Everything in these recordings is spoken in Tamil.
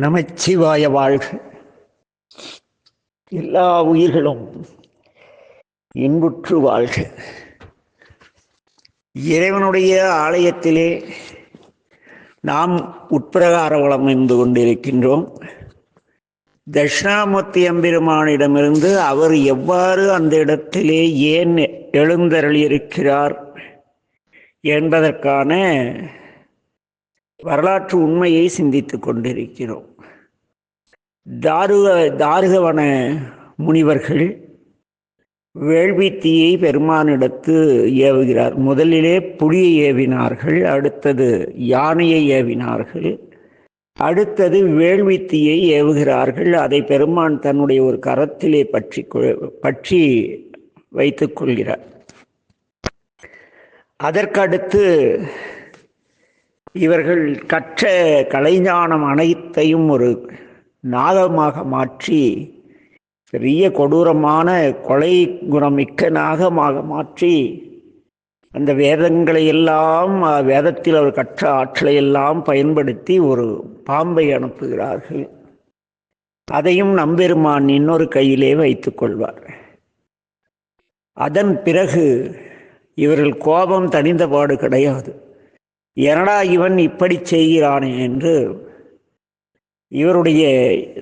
நமச்சிவாய வாழ்க. எல்லா உயிர்களும் இன்புற்று வாழ்க. இறைவனுடைய ஆலயத்திலே நாம் உட்பிரகார வளம் இருந்து கொண்டிருக்கின்றோம். தட்சிணாமூர்த்தி எம்பெருமானிடமிருந்து அவர் எவ்வாறு அந்த இடத்திலே ஏன் எழுந்தருளியிருக்கிறார் என்பதற்கான வரலாற்று உண்மையை சிந்தித்து கொண்டிருக்கிறோம். தாருக தாருகவன முனிவர்கள் வேள்வித்தீயை பெருமானிடத்து ஏவுகிறார். முதலிலே புலியை ஏவினார்கள் அடுத்தது யானையை ஏவினார்கள் அடுத்தது வேள்வித்தீயை ஏவுகிறார்கள். அதை பெருமான் தன்னுடைய ஒரு கரத்திலே பற்றி பற்றி வைத்துக் கொள்கிறார். அதற்கடுத்து இவர்கள் கற்ற கலைஞானம் அனைத்தையும் ஒரு நாகமாக மாற்றி பெரிய கொடூரமான கொலை குணமிக்க நாகமாக மாற்றி அந்த வேதங்களை எல்லாம் வேதத்தில் அவர் கற்ற ஆற்றலை எல்லாம் பயன்படுத்தி ஒரு பாம்பை அனுப்புகிறார்கள். அதையும் நம்பெருமான் இன்னொரு கையிலே வைத்துக் கொள்வார். அதன் பிறகு இவர்கள் கோபம் தனிந்தபாடு கிடையாது. என்னடா இவன் இப்படி செய்கிறானே என்று இவருடைய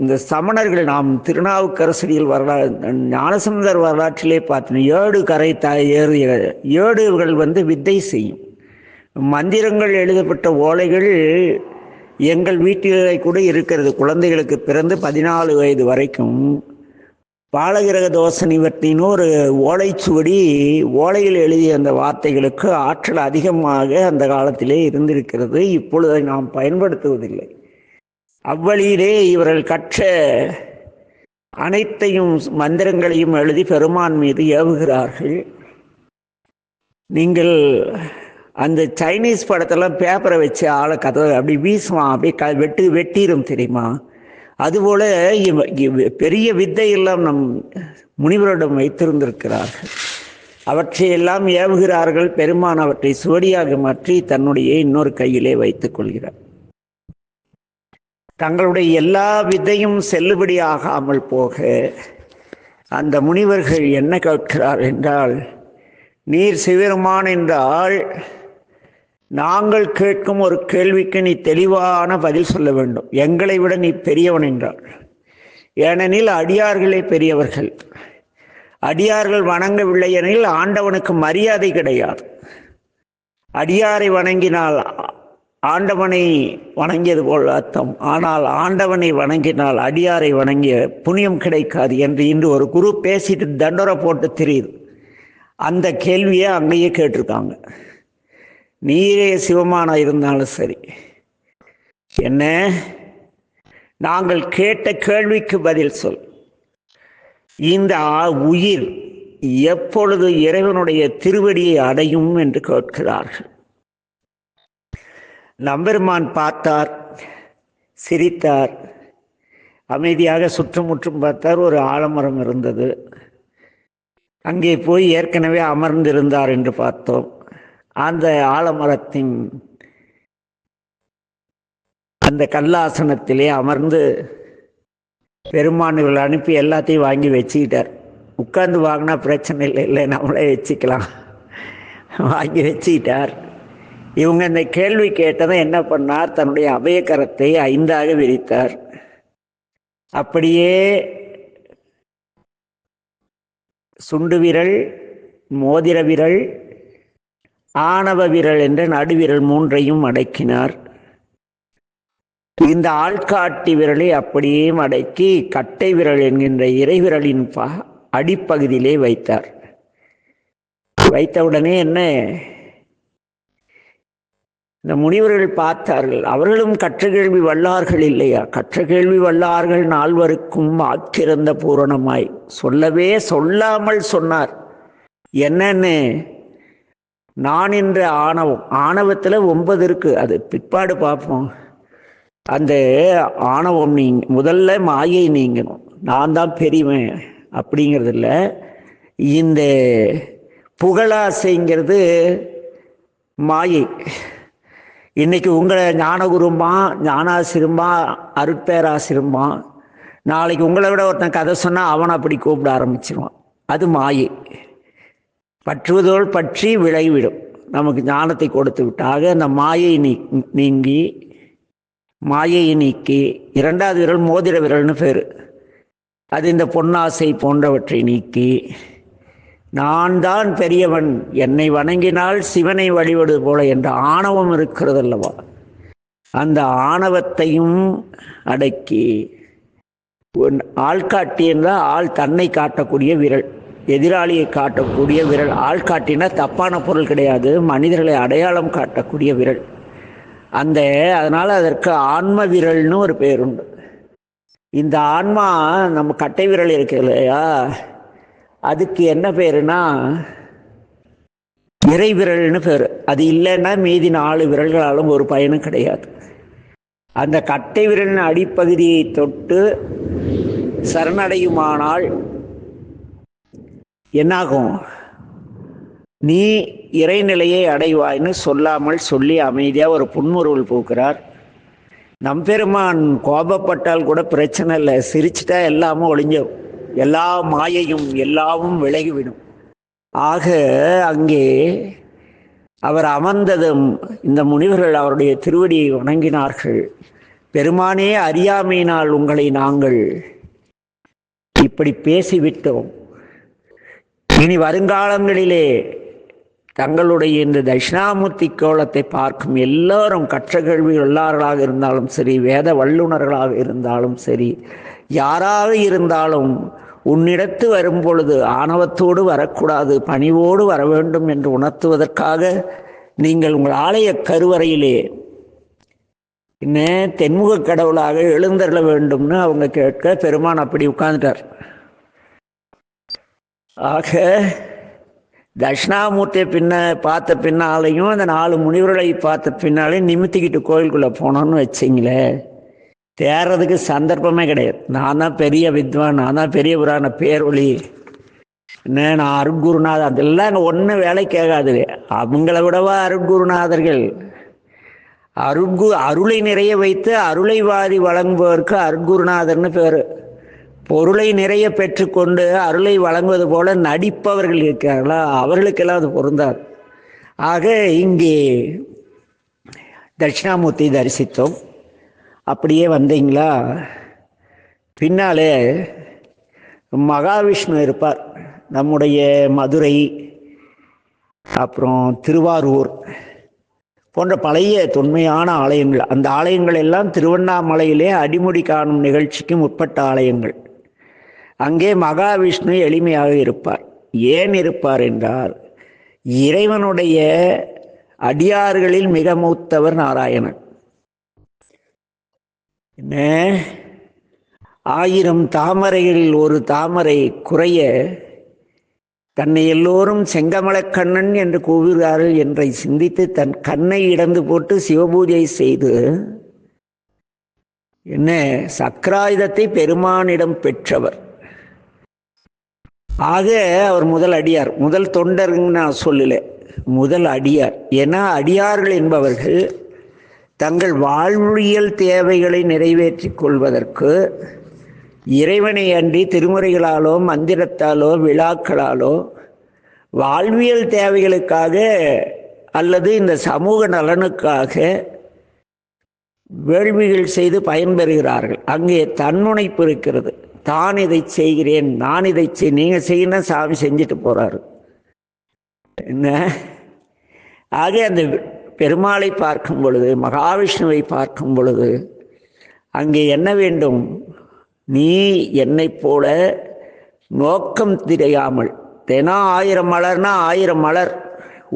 இந்த சமணர்கள் நாம் திருநாவுக்கரசடியில் வரலாறு ஞானசமுதர் வரலாற்றிலே பார்த்தோம் ஏடு கரை த ஏறிய ஏடுகள் வந்து வித்தை செய்யும். மந்திரங்கள் எழுதப்பட்ட ஓலைகள் எங்கள் வீட்டிலே கூட இருக்கிறது. குழந்தைகளுக்கு பிறந்து பதினாலு வயது வரைக்கும் பாலகிரக தோச நிவர்த்தின்னு ஒரு ஓலைச்சுவடி ஓலையில் எழுதிய அந்த வார்த்தைகளுக்கு ஆற்றல் அதிகமாக அந்த காலத்திலே இருந்திருக்கிறது. இப்பொழுது நாம் பயன்படுத்துவதில்லை. அவ்வழியிலே இவர்கள் கற்ற அனைத்தையும் மந்திரங்களையும் எழுதி பெருமான் மீது ஏவுகிறார்கள். நீங்கள் அந்த சைனீஸ் படத்தெல்லாம் பேப்பரை வச்சு ஆளை கதை அப்படி வீசுவான். அப்படியே க வெட்டு வெட்டிடும் தெரியுமா? அதுபோல பெரிய வித்தையெல்லாம் நம் முனிவரிடம் வைத்திருந்திருக்கிறார்கள். அவற்றையெல்லாம் ஏவுகிறார்கள் பெருமான் அவற்றை சுவடியாக மாற்றி தன்னுடைய இன்னொரு கையிலே வைத்துக் கொள்கிறார். தங்களுடைய எல்லா விதையும் செல்லுபடியாகாமல் போக அந்த முனிவர்கள் என்ன கேட்கிறார் என்றால் நீர் சிவருமான் என்றால் நாங்கள் கேட்கும் ஒரு கேள்விக்கு நீ தெளிவான பதில் சொல்ல வேண்டும். எங்களை விட நீ பெரியவன் என்றார் ஏனெனில் அடியார்களே பெரியவர்கள். அடியார்கள் வணங்கவில்லை எனில் ஆண்டவனுக்கு மரியாதை கிடையாது. அடியாரை வணங்கினால் ஆண்டவனை வணங்கியது போல் அர்த்தம். ஆனால் ஆண்டவனை வணங்கினால் அடியாரை வணங்கிய புண்ணியம் கிடைக்காது என்று இன்று ஒரு குரு பேசிட்டு தண்டரை போட்டு தெரியுது. அந்த கேள்வியை அங்கேயே கேட்டிருக்காங்க. நீரே சிவமானா இருந்தாலும் சரி. என்ன? நாங்கள் கேட்ட கேள்விக்கு பதில் சொல். இந்த உயிர் எப்பொழுது இறைவனுடைய திருவடியை அடையும் என்று கேட்கிறார்கள். நம்பெருமான் பார்த்தார் சிரித்தார். அமைதியாக சுற்றுமுற்றும் பார்த்தார் ஒரு ஆலமரம் இருந்தது. அங்கே போய் ஏற்கனவே அமர்ந்திருந்தார் என்று பார்த்தோம். அந்த ஆலமரத்தின் அந்த கல்லாசனத்திலே அமர்ந்து பெருமானுகள் அனுப்பி எல்லாத்தையும் வாங்கி வச்சுக்கிட்டார். உட்கார்ந்து வாங்கினா பிரச்சனை இல்லை இல்லை நம்மளே வச்சுக்கலாம். வாங்கி வச்சுக்கிட்டார். இவங்க இந்த கேள்வி கேட்டதை என்ன பண்ணார்? தன்னுடைய அபயக்கரத்தை ஐந்தாக விரித்தார். அப்படியே சுண்டு விரல் மோதிர விரல் ஆணவ விரல் என்ற நடுவிரல் மூன்றையும் அடக்கினார். இந்த ஆள்காட்டி விரலை அப்படியே அடக்கி கட்டை விரல் என்கின்ற இறைவிரலின் பா அடிப்பகுதியிலே வைத்தார். வைத்தவுடனே என்ன? இந்த முனிவர்கள் பார்த்தார்கள் அவர்களும் கற்ற கேள்வி வல்லார்கள் இல்லையா? கற்ற கேள்வி வல்லார்கள் நால்வருக்கும் ஆக்கிரந்த பூரணமாய். சொல்லவே சொல்லாமல் சொன்னார். என்னன்னு? நான் என்ற ஆணவம் ஆணவத்தில் ஒன்பது இருக்கு. அது பிற்பாடு பார்ப்போம். அந்த ஆணவம் நீங்க முதல்ல மாயை நீங்கணும். நான் தான் பெரியவன் அப்படிங்கிறதுல இந்த புகழாசைங்கிறது மாயை. இன்னைக்கு உங்களை ஞானகுருமா ஞானாசிரமா அருட்பேராசிருமா நாளைக்கு உங்களை விட ஒருத்தன் கதை சொன்னால் அவனை அப்படி கூப்பிட ஆரம்பிச்சிருவான். அது மாயை. பற்றுவதோல் பற்றி விளைவிடும். நமக்கு ஞானத்தை கொடுத்து விட்டாக அந்த மாயை நீ நீங்கி மாயையை நீக்கி இரண்டாவது விரல் மோதிர விரல்னு பேர். அது இந்த பொன்னாசை போன்றவற்றை நீக்கி நான் தான் பெரியவன் என்னை வணங்கினால் சிவனை வழிபடுவது போல என்ற ஆணவம் இருக்கிறது அல்லவா அந்த ஆணவத்தையும் அடக்கி ஆள் காட்டி என்றால் ஆள் தன்னை காட்டக்கூடிய விரல். எதிராளியை காட்டக்கூடிய விரல். ஆள்காட்டினா தப்பான பொருள் கிடையாது. மனிதர்களை அடையாளம் காட்டக்கூடிய விரல். அந்த அதனால் அதற்கு ஆன்ம விரல்னு ஒரு பேர் உண்டு. இந்த ஆன்மா நம்ம கட்டை விரல் இருக்கு இல்லையா? அதுக்கு என்ன பேருனா இறை விரல்னு பேர். அது இல்லைன்னா மீதி நாலு விரல்களாலும் ஒரு பயனும் கிடையாது. அந்த கட்டை விரலின் அடிப்பகுதியை தொட்டு சரணடையுமானால் என்னாகும்? நீ இறைநிலையை அடைவாய்ன்னு சொல்லாமல் சொல்லி அமைதியாக ஒரு புன்முறுவல் போக்குறார். நம்பெருமான் கோபப்பட்டால் கூட பிரச்சனை இல்லை. சிரிச்சிட்டா எல்லாமும் ஒளிஞ்சிடும் எல்லா மாயையும் எல்லாமும் விலகிவிடும். ஆக அங்கே அவர் அமர்ந்ததும் இந்த முனிவர்கள் அவருடைய திருவடியை வணங்கினார்கள். பெருமானே அறியாமையினால் உங்களை நாங்கள் இப்படி பேசிவிட்டோம். இனி வருங்காலங்களிலே தங்களுடைய இந்த தட்சிணாமூர்த்தி கோலத்தை பார்க்கும் எல்லோரும் கற்ற கேள்வி உள்ளார்களாக இருந்தாலும் சரி வேத வல்லுநர்களாக இருந்தாலும் சரி யாராக இருந்தாலும் உன்னிடத்து வரும் பொழுது ஆணவத்தோடு வரக்கூடாது பணிவோடு வர வேண்டும் என்று உணர்த்துவதற்காக நீங்கள் உங்கள் ஆலய கருவறையிலே என்ன தென்முக கடவுளாக எழுந்தருள வேண்டும்னு அவங்க கேட்க பெருமான் அப்படி உட்கார்ந்துட்டார். ஆக தட்சிணாமூர்த்தியை பின்ன பார்த்த பின்னாலையும் அந்த நாலு முனிவர்களை பார்த்த பின்னாலையும் நிமித்திக்கிட்டு கோயிலுக்குள்ளே போனோன்னு வச்சிங்களேன் தேர்றதுக்கு சந்தர்ப்பமே கிடையாது. நான் தான் பெரிய வித்வான் நான் தான் பெரிய புராண பேரொழி என்ன நான் அருட்குருநாதர் அதெல்லாம் அங்கே ஒன்றும் வேலை கேட்காது. அவங்கள விடவா அருட்குருநாதர்கள்? அருட்கு அருளை நிறைய வைத்து அருளைவாதி வழங்குபவருக்கு அருட்குருநாதர்னு பேர். பொருளை நிறைய பெற்றுக்கொண்டு அருளை வழங்குவது போல நடிப்பவர்கள் இருக்கிறார்களா? அவர்களுக்கெல்லாம் அது பொருந்தாது. ஆக இங்கே தட்சிணாமூர்த்தி தரிசித்தோம். அப்படியே வந்தீங்களா? பின்னாலே மகாவிஷ்ணு இருப்பார் நம்முடைய மதுரை அப்புறம் திருவாரூர் போன்ற பழைய தொன்மையான ஆலயங்கள். அந்த ஆலயங்கள் எல்லாம் திருவண்ணாமலையிலே அடிமுடி காணும் நிகழ்ச்சிக்கு முற்பட்ட ஆலயங்கள். அங்கே மகாவிஷ்ணு எளிமையாக இருப்பார். ஏன் இருப்பார் என்றால் இறைவனுடைய அடியார்களில் மிக மூத்தவர் நாராயணன். என்ன? ஆயிரம் தாமரைகளில் ஒரு தாமரை குறைய தன்னை எல்லோரும் செங்கமலக்கண்ணன் என்று கூறுகிறார்கள் என்றை சிந்தித்து தன் கண்ணை இடந்து போட்டு சிவபூஜை செய்து என்ன? சக்கராயுதத்தை பெருமானிடம் பெற்றவர். ஆக அவர் முதல் அடியார். முதல் தொண்டர்ன்னு நான் சொல்லல. முதல் அடியார். ஏன்னா அடியார்கள் என்பவர்கள் தங்கள் வாழ்வியல் தேவைகளை நிறைவேற்றி கொள்வதற்கு இறைவனை அன்றி திருமுறைகளாலோ மந்திரத்தாலோ விழாக்களாலோ வாழ்வியல் தேவைகளுக்காக அல்லது இந்த சமூக நலனுக்காக வேள்விகள் செய்து பயன்பெறுகிறார்கள். அங்கே தன்முனைப்பு இருக்கிறது. தான் இதை செய்கிறேன் நான் இதை செய் நீங்கள் செய்யணும் சாமி செஞ்சுட்டு போகிறாரு என்ன? ஆக அந்த பெருமாளை பார்க்கும் பொழுது மகாவிஷ்ணுவை பார்க்கும் பொழுது அங்கே என்ன வேண்டும்? நீ என்னைப் போல நோக்கம் தெரியாமல் தினம் ஆயிரம் மலர்னா ஆயிரம் மலர்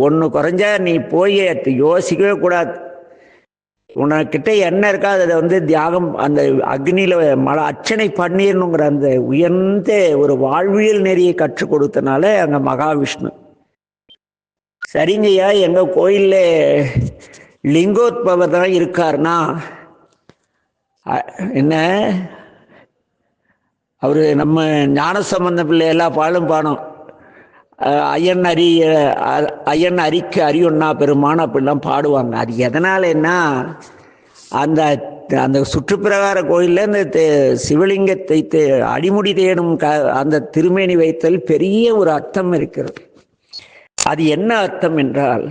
ஒன்று குறைஞ்சா நீ போய் யோசிக்கவே கூடாது. உனக்கிட்ட என்ன இருக்கா அதை வந்து தியாகம் அந்த அக்னியில் மல அர்ச்சனை பண்ணிடணுங்கிற அந்த உயர்ந்த ஒரு வாழ்வியல் நெறியை கற்றுக் கொடுத்தனால அங்கே மகாவிஷ்ணு. சரிங்கய்யா எங்கள் கோயிலில் லிங்கோத்பவர் தான் இருக்காருன்னா என்ன? அவர் நம்ம ஞான சம்பந்த பிள்ளை எல்லா பாலும் பாடம். அயன் ஐயன் அரி அஹ், அரிக்கு அரியொன்னா பெருமான் அப்படிலாம் பாடுவாங்க. அது எதனாலன்னா அந்த அந்த சுற்றுப்பிரகார கோயிலில் இந்த சிவலிங்கத்தை அடிமுடி தேடும் க அந்த திருமேனி வைத்தல் பெரிய ஒரு அர்த்தம் இருக்கிறது. அது என்ன அர்த்தம் என்றால்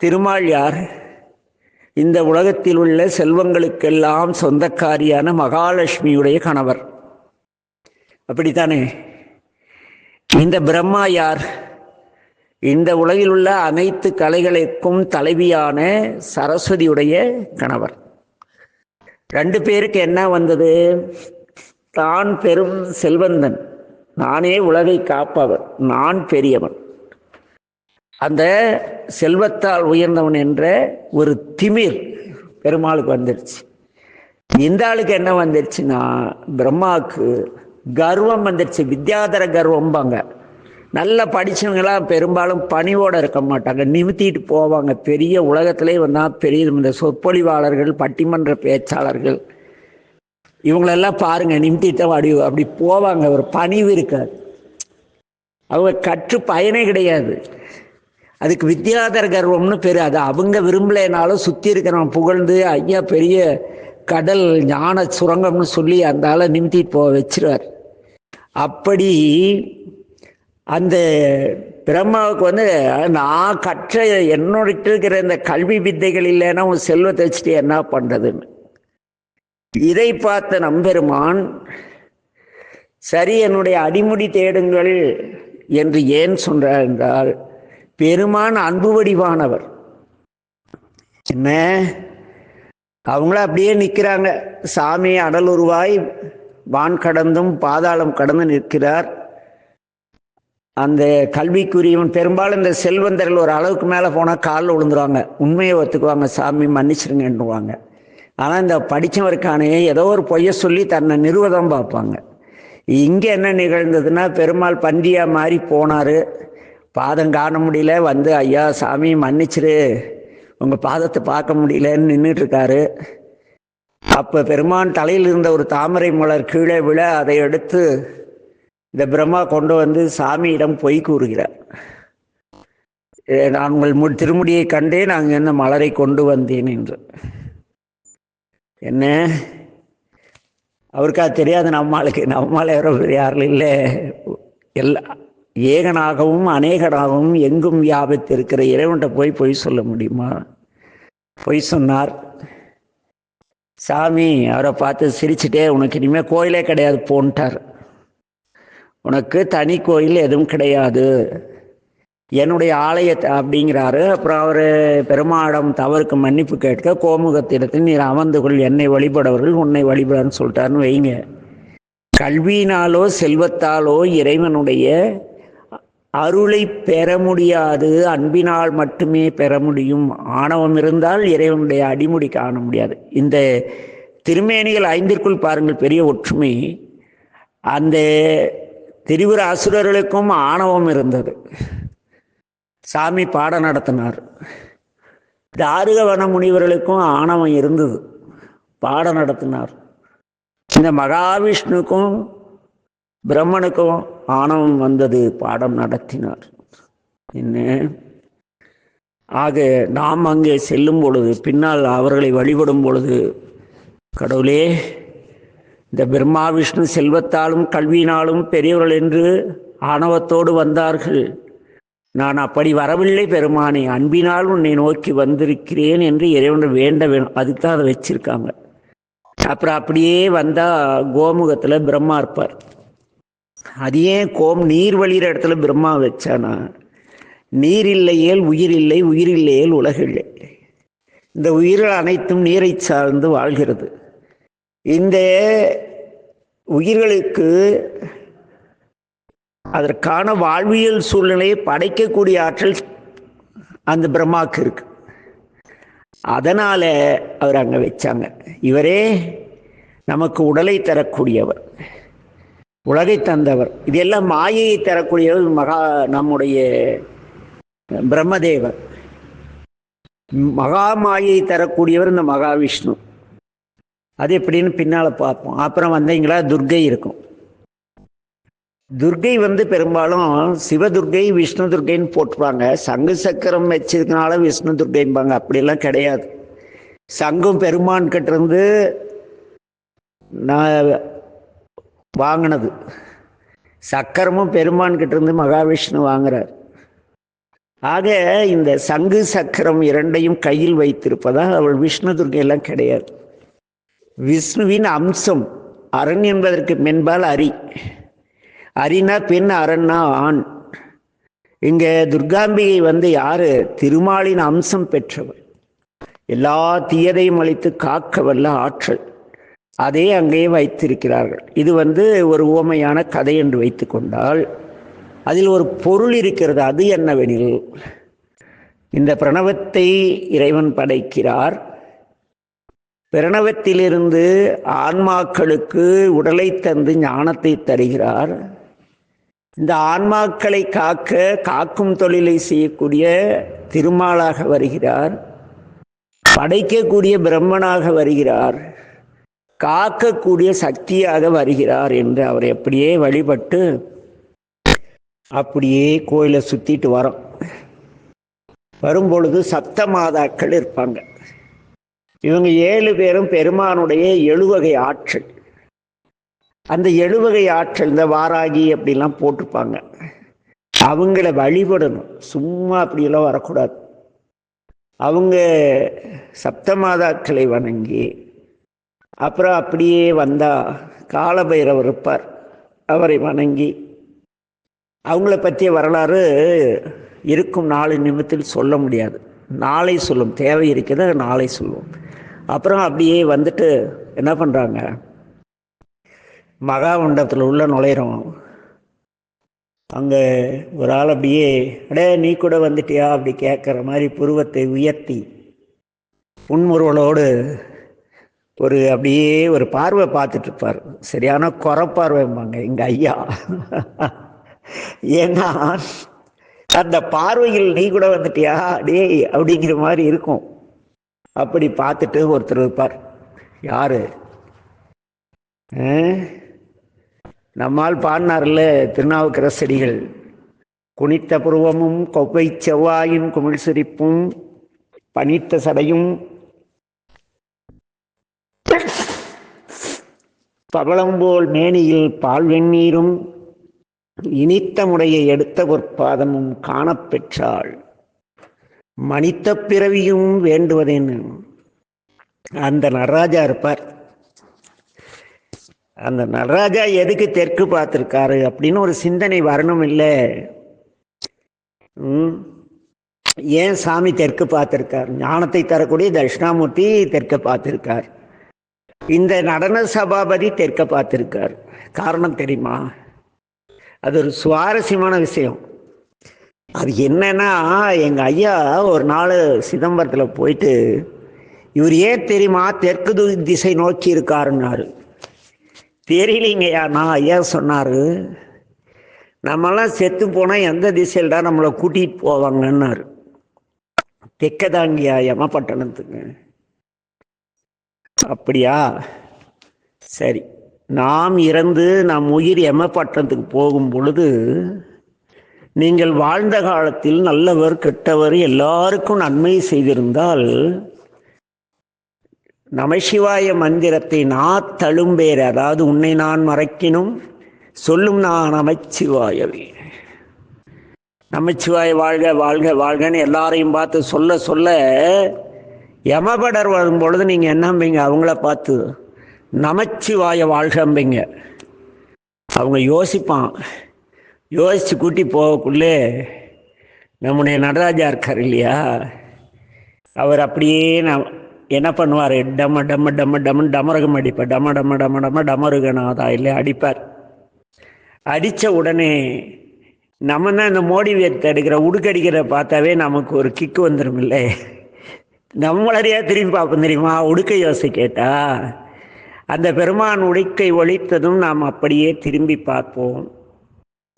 திருமால் யார்? இந்த உலகத்தில் உள்ள செல்வங்களுக்கெல்லாம் சொந்தக்காரியான மகாலட்சுமியுடைய கணவர். அப்படித்தானே? இந்த பிரம்மா யார்? இந்த உலகில் உள்ள அனைத்து கலைகளுக்கும் தலைவியான சரஸ்வதியுடைய கணவர். ரெண்டு பேருக்கு என்ன வந்தது? தான் பெரும் செல்வந்தன். நானே உலகை காப்பவன். நான் பெரியவன். அந்த செல்வத்தால் உயர்ந்தவன் என்ற ஒரு திமிர் பெருமாளுக்கு வந்துடுச்சு இந்த ஆளுக்கு என்ன வந்துடுச்சுன்னா பிரம்மாவுக்கு கர்வம் வந்துடுச்சு வித்யாதர கர்வம்பாங்க. நல்லா படித்தவங்களாம் பெரும்பாலும் பணிவோடு இருக்க மாட்டாங்க. நிமித்திட்டு போவாங்க. பெரிய உலகத்திலே வந்தால் பெரிய இந்த சொற்பொழிவாளர்கள் பட்டிமன்ற பேச்சாளர்கள். இவங்களெல்லாம் பாருங்கள் நிமித்திட்டு அப்படி அப்படி போவாங்க. ஒரு பணிவு இருக்காது. அவங்க கற்று பயனே கிடையாது. அதுக்கு வித்யாதர கர்வம்னு பேர். அது அவங்க விரும்பலைனாலும் சுற்றி இருக்கிறவன் புகழ்ந்து ஐயா பெரிய கடல் ஞான சுரங்கம்னு சொல்லி அந்த ஆளை நிமித்திட்டு போக வச்சிருவார். அப்படி அந்த பிரம்மாவுக்கு வந்து நான் கற்ற என்னோட இருக்கிற இந்த கல்வி வித்தைகள் இல்லைன்னா உன் செல்வத்தை வச்சுட்டு என்ன பண்ணுறதுன்னு இதை பார்த்த நம்பெருமான் சரி என்னுடைய அடிமுடி தேடுங்கள் என்று ஏன் சொல்றார் என்றால் பெருமான் அன்பு வடிவானவர். என்ன? அவங்கள அப்படியே நிற்கிறாங்க சாமி அடலுருவாய் வான் கடந்தும் பாதாளம் கடந்து நிற்கிறார். அந்த கல்விக்குரியவன் பெரும்பாலும் இந்த செல்வந்தர்கள் ஒரு அளவுக்கு மேலே போனால் காலில் விழுந்துருவாங்க. உண்மையை ஒத்துக்குவாங்க. சாமி மன்னிச்சிருங்கன்றுவாங்க ஆனால் இந்த படித்தவருக்கானே ஏதோ ஒரு பொய்ய சொல்லி தன்னை நிறுவதம் பார்ப்பாங்க. இங்கே என்ன நிகழ்ந்ததுன்னா பெருமாள் பண்டியாக மாறி போனார். பாதம் காண முடியல. வந்து ஐயா சாமி மன்னிச்சிரு. உங்கள் பாதத்தை பார்க்க முடியலன்னு நின்றுட்டுருக்காரு அப்போ பெருமான் தலையில் இருந்த ஒரு தாமரை மலர் கீழே விழ அதை எடுத்து இந்த பிரம்மா கொண்டு வந்து சாமியிடம் பொய் கூறுகிறார். நான் உங்கள் மு திருமுடியை கண்டே நான் என்ன மலரை கொண்டு வந்தேன் என்று. என்ன? அவருக்கா தெரியாது நம்மளுக்கு நம்மால் யாரோ யாரும் இல்லை. எல்லா ஏகனாகவும் அநேகனாகவும் எங்கும் வியாபித்து இருக்கிற இறைவன்கிட்ட போய் பொய் சொல்ல முடியுமா? பொய் சொன்னார். சாமி அவரை பார்த்து சிரிச்சுட்டே உனக்கு இனிமேல் கோயிலே கிடையாது போன்ட்டார். உனக்கு தனி கோயில் எதுவும் கிடையாது. என்னுடைய ஆலயத்தை அப்படிங்கிறாரு. அப்புறம் அவர் பெருமாடம் தவறுக்கு மன்னிப்பு கேட்க கோமுகத்திடத்தில் நீர் அமர்ந்து கொள் என்னை வழிபடவர்கள் உன்னை வழிபடன்னு சொல்லிட்டாருன்னு வைங்க. கல்வியினாலோ செல்வத்தாலோ இறைவனுடைய அருளை பெற முடியாது அன்பினால் மட்டுமே பெற முடியும். ஆணவம் இருந்தால் இறைவனுடைய அடிமுடி காண முடியாது. இந்த திருமேனிகள் ஐந்திற்குள் பாருங்கள் பெரிய ஒற்றுமை. அந்த திரிபுர அசுரர்களுக்கும் ஆணவம் இருந்தது. சாமி பாடம் நடத்தினார். தாருகவன முனிவர்களுக்கும் ஆணவம் இருந்தது. பாடம் நடத்தினார். இந்த மகாவிஷ்ணுக்கும் பிரம்மனுக்கும் ஆணவம் வந்தது பாடம் நடத்தினார். என்ன? ஆக நாம் அங்கே செல்லும் பொழுது பின்னால் அவர்களை வழிபடும் பொழுது கடவுளே இந்த பிரம்மா விஷ்ணு செல்வத்தாலும் கல்வியினாலும் பெரியவர்கள் என்று ஆணவத்தோடு வந்தார்கள். நான் அப்படி வரவில்லை பெருமானே அன்பினால் உன்னை நோக்கி வந்திருக்கிறேன் என்று இறைவன் வேண்ட வேணும். அதுக்கு தான் அதை வச்சிருக்காங்க. அப்புறம் அப்படியே வந்தால் கோமுகத்தில் பிரம்மா இருப்பார். அது ஏன் கோம் நீர் வழிகிற இடத்துல பிரம்மா வச்சானா? நீர் இல்லையேல் உயிர் இல்லை உயிர் இல்லையேல் உலகில்லை இந்த உயிர்கள் அனைத்தும் நீரை சார்ந்து வாழ்கிறது. இந்த உயிர்களுக்கு அதற்கான வாழ்வியல் சூழ்நிலையை படைக்கக்கூடிய ஆற்றல் அந்த பிரம்மாவுக்கு இருக்கு. அதனால் அவர் அங்கே வச்சாங்க. இவரே நமக்கு உடலை தரக்கூடியவர். உலகை தந்தவர். இதெல்லாம் மாயையை தரக்கூடியவர் மகா நம்முடைய பிரம்மதேவர். மகா மாயை தரக்கூடியவர் இந்த மகாவிஷ்ணு. அது எப்படின்னு பின்னால் பார்ப்போம். அப்புறம் வந்தீங்களா துர்கை இருக்கும். துர்கை வந்து பெரும்பாலும் சிவதுர்கை விஷ்ணு துர்கைன்னு போட்டுருவாங்க சங்கு சக்கரம் வச்சதுனால விஷ்ணு துர்கைம்பாங்க. அப்படிலாம் கிடையாது. சங்கம் பெருமான் கிட்ட இருந்து நான் வாங்கினது. சக்கரமும் பெருமான் இருந்து மகாவிஷ்ணு வாங்குறார். ஆக இந்த சங்கு சக்கரம் இரண்டையும் கையில் வைத்திருப்பதால் அவள் விஷ்ணு துர்க்கையெல்லாம் கிடையாது. விஷ்ணுவின் அம்சம் அரண் என்பதற்கு மென்பால் அரி. அரினா பெண் அரண்னா ஆண். இங்கே துர்காம்பிகை வந்து யாரு? திருமாலின் அம்சம் பெற்றவள். எல்லா தீயதையும் அளித்து காக்க வல்ல ஆற்றல். அதே அங்கே வைத்திருக்கிறார்கள். இது வந்து ஒரு உவமையான கதை என்று வைத்துக்கொண்டால் அதில் ஒரு பொருள் இருக்கிறது அது என்னவெனில் இந்த பிரணவத்தை இறைவன் படைக்கிறார். பிரணவத்திலிருந்து ஆன்மாக்களுக்கு உடலை தந்து ஞானத்தை தருகிறார். இந்த ஆன்மாக்களை காக்க காக்கும் தொழிலை செய்யக்கூடிய திருமாலாக வருகிறார். படைக்கக்கூடிய பிரம்மனாக வருகிறார். காக்கக்கூடிய சக்தியாக வருகிறார் என்று அவர் எப்படியே வழிபட்டு அப்படியே கோயிலை சுத்திட்டு வரோம். வரும்பொழுது சப்த மாதாக்கள் இருப்பாங்க. இவங்க ஏழு பேரும் பெருமானுடைய எழுவகை ஆற்றல். அந்த எழுவகை ஆற்றல் இந்த வாராகி அப்படிலாம் போட்டிருப்பாங்க. அவங்கள வழிபடணும். சும்மா அப்படியெல்லாம் வரக்கூடாது. அவங்க சப்தமாதாக்களை வணங்கி அப்புறம் அப்படியே வந்தால் காலபைரவர் இருப்பார். அவரை வணங்கி அவங்கள பற்றிய வரலாறு இருக்கும் நாலு நிமிடத்தில் சொல்ல முடியாது. நாளை சொல்லும் தேவை இருக்கிறது நாளை சொல்லுவோம் அப்புறம் அப்படியே வந்துட்டு என்ன பண்ணுறாங்க மகாமண்டபத்தில் உள்ள நுழையிறோம். அங்கே ஒரு ஆள் அப்படியே அடே நீ கூட வந்துட்டியா? அப்படி கேட்குற மாதிரி புருவத்தை உயர்த்தி புன்முறுவலோடு ஒரு அப்படியே ஒரு பார்வை பார்த்துட்டு இருப்பார் சரியான குறை பார்வைம்பாங்க எங்கள் ஐயா. ஏன்னா அந்த பார்வையில் நீ கூட வந்துட்டியா? டேய் அப்படிங்கிற மாதிரி இருக்கும். அப்படி பார்த்துட்டு ஒருத்தர் இருப்பார். யாரு? நம்மால் பாடினார்ல திருநாவுக்கரசடிகள். குனித்த புருவமும் கொப்பை செவ்வாயின் குமிழ் சிரிப்பும் பனித்த சடையும் பவளம்போல் மேனியில் பால் வெந்நீரும் இனித்த முறையை எடுத்த பொற்பாதமும் காணப்பெற்றாள் மனித்த பிறவியும் வேண்டுவதேன்னு அந்த நடராஜா இருப்பார். அந்த நடராஜா எதுக்கு தெற்கு பார்த்துருக்காரு அப்படின்னு ஒரு சிந்தனை வரணும் இல்லை. ஏன் சாமி தெற்கு பார்த்துருக்கார்? ஞானத்தை தரக்கூடிய தட்சிணாமூர்த்தி தெற்கு பார்த்துருக்கார். இந்த நடன சபாபதி தெற்க பார்த்துருக்கார். காரணம் தெரியுமா? அது ஒரு சுவாரஸ்யமான விஷயம். அது என்னன்னா எங்கள் ஐயா ஒரு நாள் சிதம்பரத்தில் போயிட்டு இவர் ஏன் தெரியுமா தெற்கு திசை நோக்கி இருக்காருன்னாரு. தெரியலீங்கய்யா நான் ஐயா சொன்னார் நம்மெல்லாம் செத்து போனால் எந்த திசையில் தான் நம்மளை கூட்டிகிட்டு போவாங்கன்னாரு. தெக்கதாங்கியா யமபட்டணத்துக்கு அப்படியா? சரி. நாம் இறந்து நம் உயிர் யமபட்டணத்துக்கு போகும் பொழுது நீங்கள் வாழ்ந்த காலத்தில் நல்லவர் கெட்டவர் எல்லாருக்கும் நன்மை செய்திருந்தால் நமசிவாய மந்திரத்தை நான் தழும்பேர். அதாவது உன்னை நான் மறைக்கினும் சொல்லும் நான் நமச்சிவாயவே. நமச்சிவாய வாழ்க வாழ்க வாழ்கன்னு எல்லாரையும் பார்த்து சொல்ல சொல்ல யமபடர் வரும் பொழுது நீங்கள் என்னம்பீங்க அவங்கள பார்த்து நமச்சிவாய வாழ்கம்பிங்க அவங்க யோசிப்பான். யோசித்து கூட்டி போகக்குள்ளே நம்முடைய நடராஜா இருக்கார் இல்லையா? அவர் அப்படியே நான் என்ன பண்ணுவார்? டம டம டம டமன் டமரகம் அடிப்பார் டம டம டம டம டமருகநாதா இல்லை அடிப்பார். அடித்த உடனே நம்ம தான் இந்த மோடி வேர்த்து அடிக்கிற உடுக்கடிக்கிற பார்த்தாவே நமக்கு ஒரு கிக்கு வந்துடும் இல்லை நம்மளறியா திரும்பி பார்ப்போம் தெரியுமா? உடுக்க யோசை கேட்டா அந்த பெருமான் உடுக்கை ஒழித்ததும் நாம் அப்படியே திரும்பி பார்ப்போம்.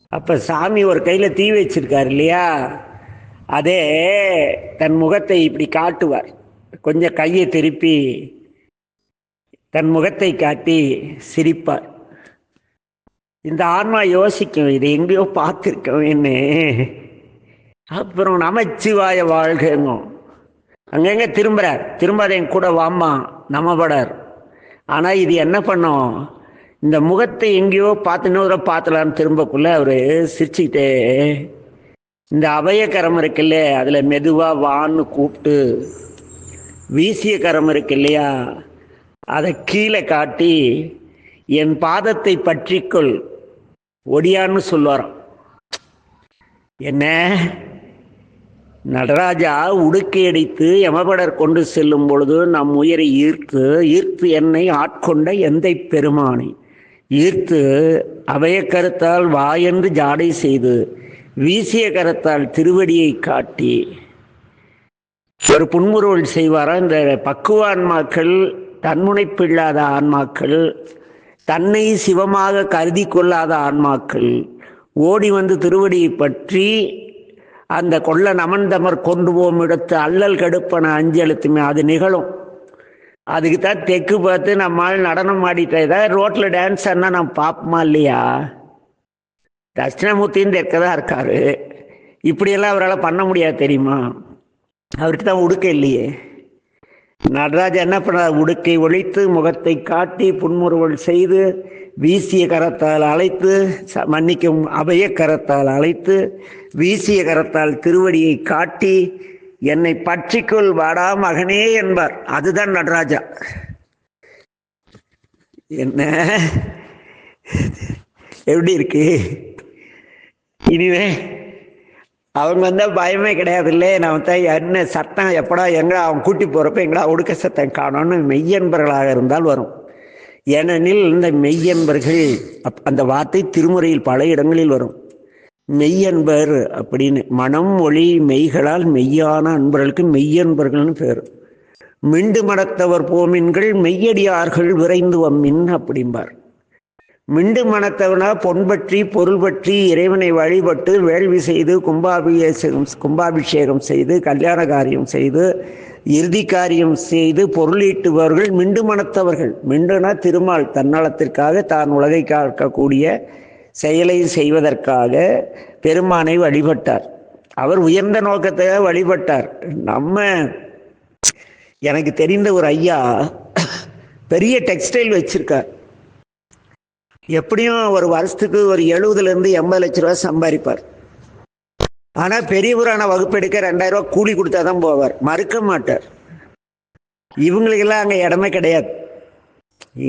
அப்போ சாமி ஒரு கையில் தீ வச்சிருக்கார் இல்லையா? அதே தன் முகத்தை இப்படி காட்டுவார். கொஞ்சம் கையை திருப்பி தன் முகத்தை காட்டி சிரிப்பார். இந்த ஆன்மா யோசிக்கும் இது எங்கேயோ பார்த்துருக்கவேன்னு அப்புறம் நமச்சிவாய வாழ்கங்கும். அங்கங்க திரும்புகிறார் திரும்ப அதை கூட வாம்மா நமபடர் ஆனால் இது என்ன பண்ணோம்? இந்த முகத்தை எங்கேயோ பார்த்து இன்னொரு பார்த்தலான்னு திரும்பக்குள்ள அவர் சிரிச்சுக்கிட்டே இந்த அபயக்கரம் இல்லையா அதில் மெதுவாக வான்னு கூப்பிட்டு வீசிய கரம் இருக்கு இல்லையா அதை கீழே காட்டி என் பாதத்தை பற்றிக்கொள் ஒடியான்னு சொல்லுவாராம். என்ன? நடராஜா உடுக்கியடித்து யமபடர் கொண்டு செல்லும் பொழுது நம் உயிரை ஈர்த்து ஈர்த்து என்னை ஆட்கொண்ட எந்தை பெருமானை. ஈர்த்து அபய கருத்தால் வாயென்று ஜாடை செய்து வீசிய கரத்தால் திருவடியை காட்டி. ஒரு புன்முறுவல் செய்வாரா? இந்த பக்குவ ஆன்மாக்கள் தன்முனைப்பில்லாத ஆன்மாக்கள் தன்னை சிவமாக கருதி கொள்ளாத ஆன்மாக்கள் ஓடி வந்து திருவடியை பற்றி அந்த கொள்ளன் நமந்தமர் கொண்டு போகும் இடத்து அல்லல் அஞ்சு அஞ்செழுத்துமே அது நிகழும். அதுக்கு தான் தெற்கு பார்த்து நம்மால் நடனம் ஆடிட்டா ஏதாவது ரோட்டில் டான்ஸ் ஆனால் நம்ம பார்ப்போமா இல்லையா? தட்சிணமூர்த்தின்னு தெற்க தான் இருக்காரு. இப்படியெல்லாம் அவரால் பண்ண முடியாது தெரியுமா? அவர்கிட்ட தான் உடுக்க இல்லையே. நடராஜா என்ன பண்ணார்? உடுக்கை ஒழித்து முகத்தை காட்டி புன்முறுவல் செய்து வீசிய கரத்தால் அழைத்து ச- மன்னிக்கும் அபய கரத்தால் அழைத்து வீசிய கரத்தால் திருவடியை காட்டி என்னை பற்றிக்குள் வாடா மகனே என்பார். அதுதான் நடராஜா. என்ன? எப்படி இருக்கு? இனிமே அவங்க வந்தால் பயமே கிடையாது இல்லை நான் தான் என்ன சத்தம் எப்படா எங்கடா அவன் கூட்டி போறப்ப எங்கடா ஒடுக்க சத்தம் காணோன்னு மெய்யன்பர்களாக இருந்தால் வரும். ஏனெனில் இந்த மெய்யன்பர்கள் அப்- அந்த வார்த்தை திருமுறையில் பல இடங்களில் வரும். மெய்யன்பர் அப்படின்னு மனம் ஒளி மெய்களால் மெய்யான அன்பர்களுக்கு மெய்யன்பர்கள்னு பேர். மிண்டு மனத்தவர் போமின்கள் மெய்யடியார்கள் விரைந்து வம்மின் அப்படிம்பார். மிண்டு மனத்தவனா பொன் பற்றி பொருள் பற்றி இறைவனை வழிபட்டு வேள்வி செய்து கும்பாபிஷேகம் கும்பாபிஷேகம் செய்து கல்யாண காரியம் செய்து இறுதி காரியம் செய்து பொருளீட்டுபவர்கள் மிண்டு மனத்தவர்கள் மிண்டுனா திருமால் தன்னலத்திற்காக தான் உலகை காக்கக்கூடிய செயலை செய்வதற்காக பெருமானை வழிபட்டார். அவர் உயர்ந்த நோக்கத்தை வழிபட்டார். நம்ம எனக்கு தெரிந்த ஒரு ஐயா பெரிய டெக்ஸ்டைல் வச்சிருக்கார். எப்படியும் ஒரு வருஷத்துக்கு ஒரு எழுபதுல இருந்து எண்பது லட்ச ரூபா சம்பாதிப்பார். ஆனா பெரியவரான வகுப்பெடுக்க ரெண்டாயிரம் ரூபாய் கூலி கொடுத்தா தான் போவார். மறுக்க மாட்டார். இவங்களுக்கெல்லாம் அங்கே இடமே கிடையாது.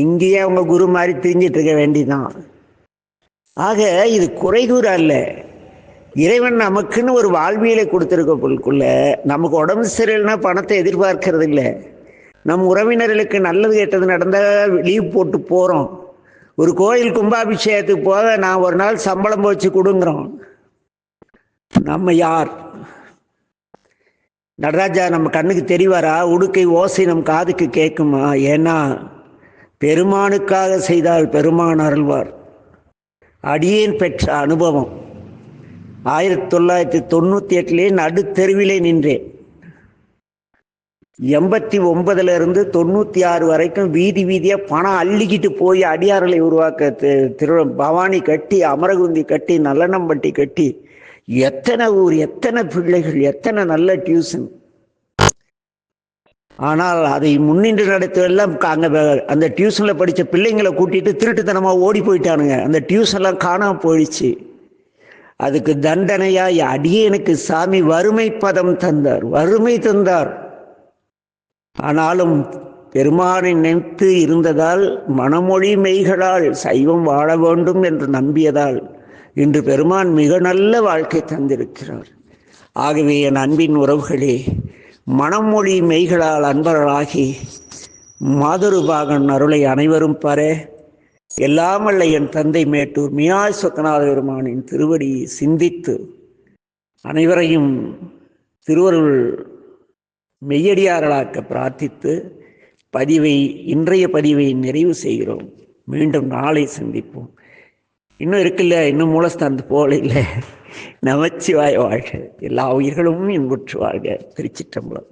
இங்கேயே அவங்க குரு மாதிரி திரிஞ்சிட்டு இருக்க வேண்டிதான். ஆக இது குறைகூறா அல்ல. இறைவன் நமக்குன்னு ஒரு வாழ்வியலை கொடுத்துருக்க பொருளுக்குள்ள நமக்கு உடம்பு சரியில்லைன்னா பணத்தை எதிர்பார்க்கறது இல்லை. நம் உறவினர்களுக்கு நல்லது கெட்டது நடந்தால் லீவ் போட்டு போகிறோம் ஒரு கோயில் கும்பாபிஷேகத்துக்கு போக நான் ஒரு நாள் சம்பளம் போச்சு கொடுங்குறோம். நம்ம யார்? நடராஜா நம்ம கண்ணுக்கு தெரிவாரா? உடுக்கை ஓசை நம் காதுக்கு கேட்குமா? ஏன்னா பெருமானுக்காக செய்தால் பெருமான் அருள்வார். அடியேன் பெற்ற அனுபவம். ஆயிரத்தி தொள்ளாயிரத்தி தொண்ணூற்றி எட்டுலேயே நடுத்தெருவிலே நின்றேன். எண்பத்தி ஒன்பதுல இருந்து தொண்ணூற்றி ஆறு வரைக்கும் வீதி வீதியாக பணம் அள்ளிக்கிட்டு போய் அடியார்களை உருவாக்க திரு பவானி கட்டி அமரகுந்தி கட்டி நல்லனம்பட்டி கட்டி எத்தனை ஊர் எத்தனை பிள்ளைகள் எத்தனை நல்ல டியூஷன் ஆனால் அதை முன்னின்று நடத்துவெல்லாம் அங்கே அந்த டியூஷனில் படித்த பிள்ளைங்களை கூட்டிட்டு திருட்டுத்தனமாக ஓடி போயிட்டானுங்க. அந்த டியூஷன்லாம் காணாம போயிடுச்சு. அதுக்கு தண்டனையாய் அடியேனுக்கு சாமி வறுமை பதம் தந்தார். வறுமை தந்தார். ஆனாலும் பெருமானை நினைத்து இருந்ததால் மனமொழி மெய்களால் சைவம் வாழ வேண்டும் என்று நம்பியதால் இன்று பெருமான் மிக நல்ல வாழ்க்கை தந்திருக்கிறார். ஆகவே என் அன்பின் உறவுகளே மனமொழி மெய்களால் அன்பர்களாகி மாதுருபாகன் அருளை அனைவரும் பர எல்லாமல்ல என் தந்தை மேட்டூர் மியாய் சொக்கநாத பெருமானின் திருவடியை சிந்தித்து அனைவரையும் திருவருள் மெய்யடியார்களாக்க பிரார்த்தித்து பதிவை இன்றைய பதிவை நிறைவு செய்கிறோம். மீண்டும் நாளை சந்திப்போம். இன்னும் இருக்குல்ல இன்னும் மூலஸ்தானத்து போல இல்லை நமச்சிவாய வாழ்க. எல்லா உயிர்களும் இன்புற்று வாழ்க. திருச்சிற்றம்பலம்.